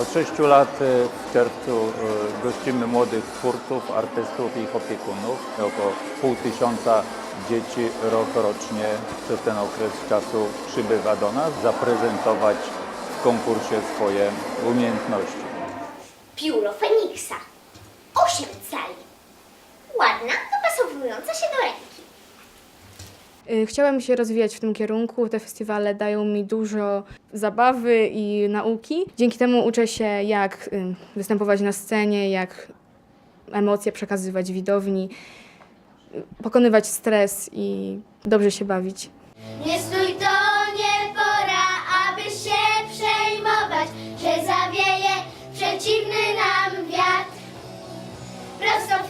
Od 6 lat y, w czerwcu y, gościmy młodych twórców, artystów i ich opiekunów. Około pół tysiąca dzieci rok rocznie przez ten okres czasu przybywa do nas zaprezentować w konkursie swoje umiejętności. Pióro Feniksa. Osiem cali. Ładna, dopasowująca się do ręki. Y, Chciałam się rozwijać w tym kierunku. Te festiwale dają mi dużo zabawy i nauki. Dzięki temu uczę się, jak y, występować na scenie, jak emocje przekazywać widowni, y, pokonywać stres i dobrze się bawić. Nie stój, to nie pora, aby się przejmować, że zawieje przeciwny nam wiatr. Prosto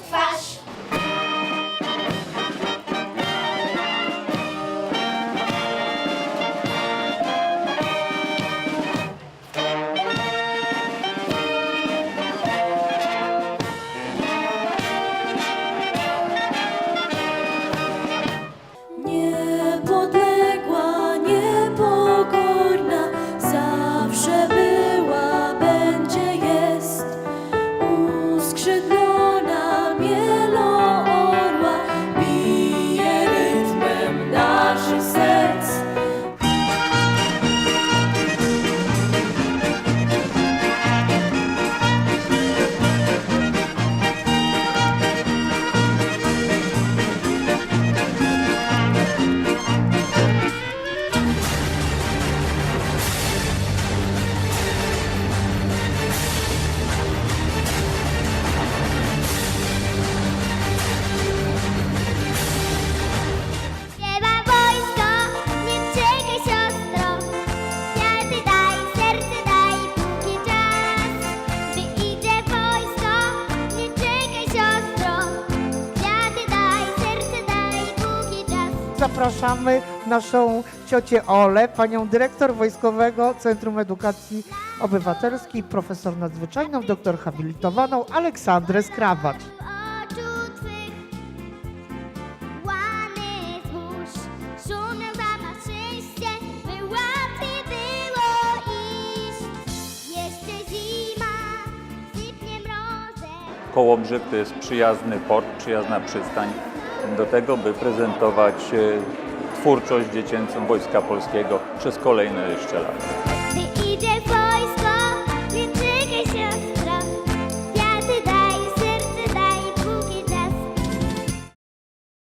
Zapraszamy naszą ciocię Olę, panią dyrektor Wojskowego Centrum Edukacji Obywatelskiej, profesor nadzwyczajną, doktor habilitowaną Aleksandrę Skrawacz. Kołobrzeg to jest przyjazny port, przyjazna przystań do tego, by prezentować e, twórczość dziecięcą Wojska Polskiego przez kolejne jeszcze lata.